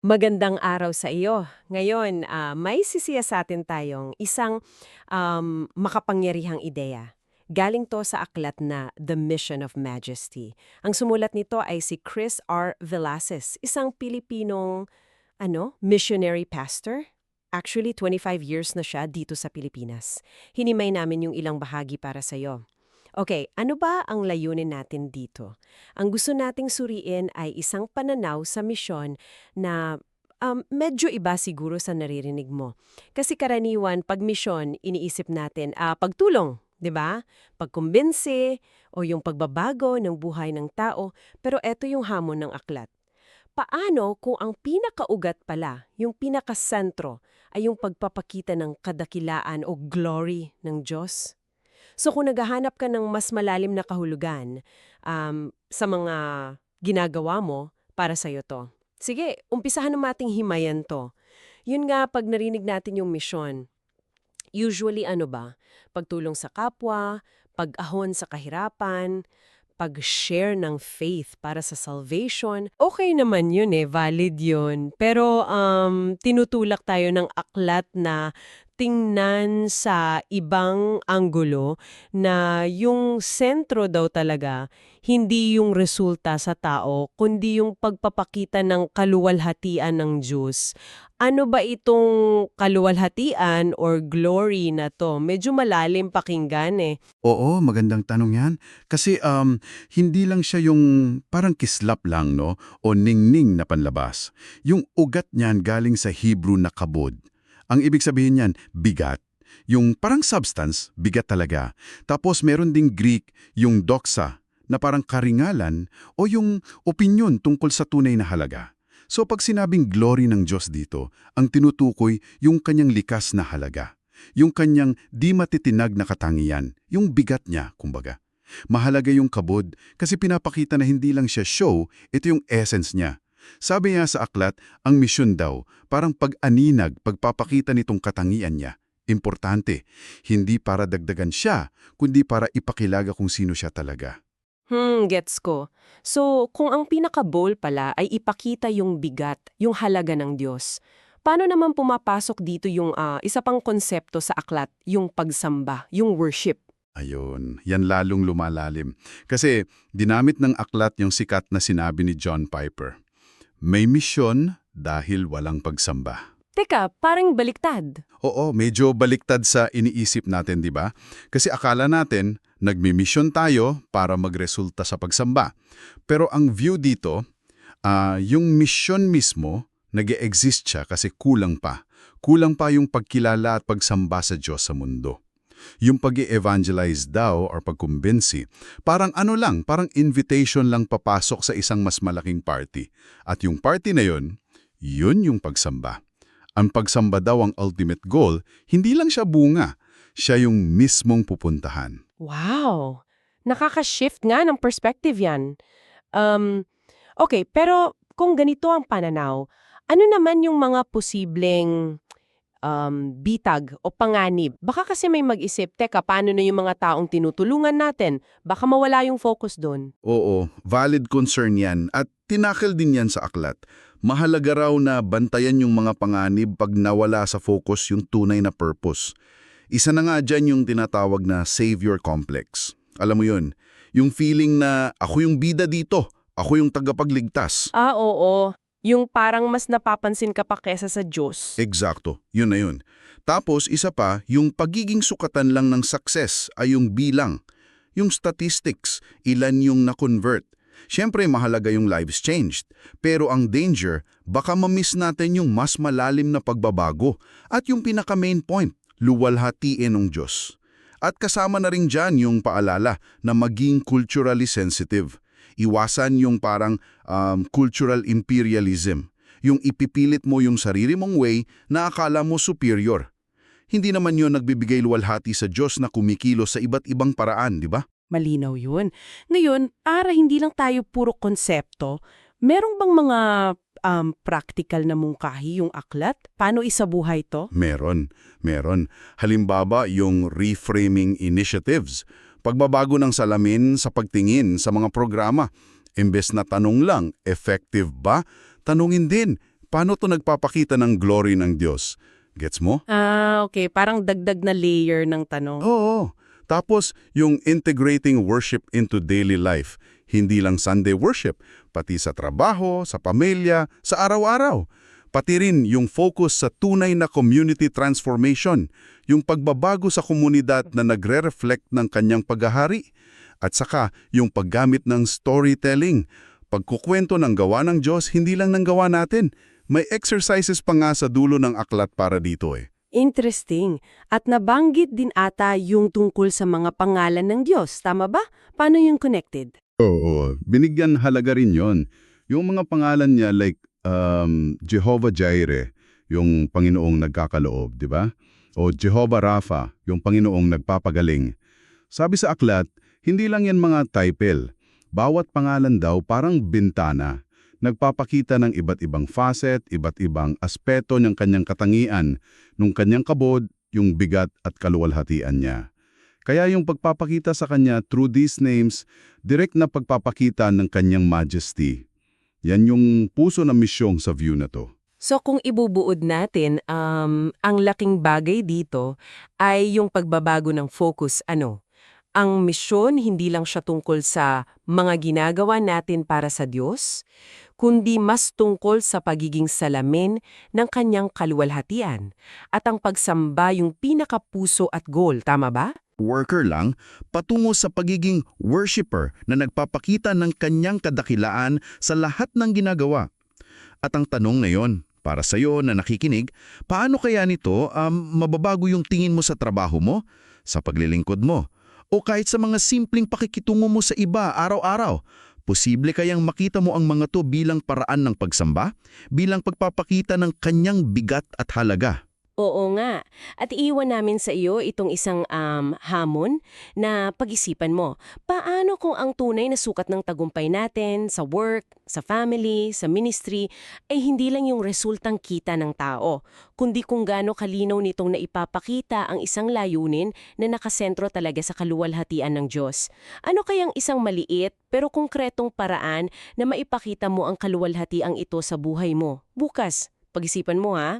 Magandang araw sa iyo. Ngayon, ah, may sisiyasatin tayong isang um, makapangyarihang ideya. Galing to sa aklat na The Mission of Majesty. Ang sumulat nito ay si Chris R. Velasquez, isang Pilipinong ano, missionary pastor. Actually, 25 years na siya dito sa Pilipinas. Hinimay namin yung ilang bahagi para sa iyo. Okay, ano ba ang layunin natin dito? Ang gusto nating suriin ay isang pananaw sa misyon na um, medyo iba siguro sa naririnig mo. Kasi karaniwan, pag misyon, iniisip natin, ah, pagtulong, di ba? Pagkumbinsi o yung pagbabago ng buhay ng tao, pero eto yung hamon ng aklat. Paano kung ang pinakaugat pala, yung pinakasentro, ay yung pagpapakita ng kadakilaan o glory ng Diyos? So kung naghahanap ka ng mas malalim na kahulugan um, sa mga ginagawa mo, para sa'yo to. Sige, umpisahan ng ating himayan to. Yun nga, pag narinig natin yung misyon, usually ano ba? Pagtulong sa kapwa, pag-ahon sa kahirapan, pag-share ng faith para sa salvation. Okay naman yun eh, valid yun. Pero um, tinutulak tayo ng aklat na tingnan sa ibang anggulo na yung sentro daw talaga hindi yung resulta sa tao, kundi yung pagpapakita ng kaluwalhatian ng Diyos. Ano ba itong kaluwalhatian or glory na to? Medyo malalim pakinggan eh. Oo, magandang tanong yan. Kasi um, hindi lang siya yung parang kislap lang, no? O ningning na panlabas. Yung ugat niyan galing sa Hebrew na kabod. Ang ibig sabihin niyan, bigat. Yung parang substance, bigat talaga. Tapos meron ding Greek, yung doxa, na parang karingalan o yung opinion tungkol sa tunay na halaga. So pag sinabing glory ng Diyos dito, ang tinutukoy yung kanyang likas na halaga. Yung kanyang di matitinag na katangian, yung bigat niya, kumbaga. Mahalaga yung kabod kasi pinapakita na hindi lang siya show, ito yung essence niya. Sabi niya sa aklat, ang misyon daw, parang pag-aninag, pagpapakita nitong katangian niya. Importante, hindi para dagdagan siya, kundi para ipakilaga kung sino siya talaga. Hmm, gets ko. So, kung ang pinaka-goal pala ay ipakita yung bigat, yung halaga ng Diyos, paano naman pumapasok dito yung ah, isa pang konsepto sa aklat, yung pagsamba, yung worship? Ayun, yan lalong lumalalim. Kasi dinamit ng aklat yung sikat na sinabi ni John Piper. May misyon dahil walang pagsamba. Teka, parang baliktad. Oo, medyo baliktad sa iniisip natin, di ba? Kasi akala natin, nagmimisyon tayo para magresulta sa pagsamba. Pero ang view dito, ah, yung misyon mismo, nag exist siya kasi kulang pa. Kulang pa yung pagkilala at pagsamba sa Diyos sa mundo. Yung pag evangelize daw or pagkumbinsi, parang ano lang, parang invitation lang papasok sa isang mas malaking party. At yung party na yun, yun yung pagsamba. Ang pagsamba daw ang ultimate goal, hindi lang siya bunga, siya yung mismong pupuntahan. Wow! Nakaka-shift nga ng perspective yan. Um, okay, pero kung ganito ang pananaw, ano naman yung mga posibleng um, bitag o panganib? Baka kasi may mag-isip, teka, paano na yung mga taong tinutulungan natin? Baka mawala yung focus doon. Oo, valid concern yan at tinakil din yan sa aklat. Mahalaga raw na bantayan yung mga panganib pag nawala sa focus yung tunay na purpose. Isa na nga dyan yung tinatawag na savior complex. Alam mo yun, yung feeling na ako yung bida dito, ako yung tagapagligtas. Ah, oo. Yung parang mas napapansin ka pa kesa sa Diyos. Eksakto, yun na yun. Tapos isa pa, yung pagiging sukatan lang ng success ay yung bilang. Yung statistics, ilan yung na-convert. Siyempre mahalaga yung lives changed. Pero ang danger, baka mamiss natin yung mas malalim na pagbabago. At yung pinaka-main point, luwalhatiin ng Diyos. At kasama na rin dyan yung paalala na maging culturally sensitive. Iwasan yung parang um, cultural imperialism. Yung ipipilit mo yung sarili mong way na akala mo superior. Hindi naman yun nagbibigay luwalhati sa Diyos na kumikilos sa iba't ibang paraan, di ba? Malinaw yun. Ngayon, para hindi lang tayo puro konsepto, merong bang mga um, practical na mungkahi yung aklat? Paano isabuhay to? Meron, meron. Halimbawa, yung reframing initiatives. Pagbabago ng salamin sa pagtingin sa mga programa. Imbes na tanong lang, effective ba? Tanungin din, paano to nagpapakita ng glory ng Diyos? Gets mo? Ah, okay. Parang dagdag na layer ng tanong. Oo. Tapos, yung integrating worship into daily life. Hindi lang Sunday worship, pati sa trabaho, sa pamilya, sa araw-araw. Pati rin yung focus sa tunay na community transformation, yung pagbabago sa komunidad na nagre-reflect ng kanyang paghahari. At saka, yung paggamit ng storytelling. Pagkukwento ng gawa ng Diyos, hindi lang ng gawa natin. May exercises pa nga sa dulo ng aklat para dito eh. Interesting. At nabanggit din ata yung tungkol sa mga pangalan ng Diyos. Tama ba? Paano yung connected? Oo, binigyan halaga rin yon. Yung mga pangalan niya like um, Jehovah Jireh, yung Panginoong nagkakaloob, di ba? O Jehovah Rapha, yung Panginoong nagpapagaling. Sabi sa aklat, hindi lang yan mga title. Bawat pangalan daw parang bintana. Nagpapakita ng iba't ibang facet, iba't ibang aspeto ng kanyang katangian, nung kanyang kabod, yung bigat at kaluwalhatian niya. Kaya yung pagpapakita sa kanya through these names, direct na pagpapakita ng kanyang majesty. Yan yung puso na misyong sa view na to. So kung ibubuod natin, um, ang laking bagay dito ay yung pagbabago ng focus. Ano? Ang misyon hindi lang siya tungkol sa mga ginagawa natin para sa Diyos, kundi mas tungkol sa pagiging salamin ng kanyang kaluwalhatian. At ang pagsamba yung pinakapuso at goal, tama ba? Worker lang patungo sa pagiging worshipper na nagpapakita ng kanyang kadakilaan sa lahat ng ginagawa. At ang tanong ngayon, para sa iyo na nakikinig, paano kaya nito um, mababago yung tingin mo sa trabaho mo, sa paglilingkod mo, o kahit sa mga simpleng pakikitungo mo sa iba araw-araw? Posible kayang makita mo ang mga to bilang paraan ng pagsamba, bilang pagpapakita ng kanyang bigat at halaga. Oo nga. At iiwan namin sa iyo itong isang um, hamon na pag-isipan mo. Paano kung ang tunay na sukat ng tagumpay natin sa work, sa family, sa ministry ay hindi lang yung resultang kita ng tao, kundi kung gaano kalinaw nitong naipapakita ang isang layunin na nakasentro talaga sa kaluwalhatian ng Diyos. Ano kayang isang maliit pero konkretong paraan na maipakita mo ang kaluwalhatiang ito sa buhay mo? Bukas, pag-isipan mo ha.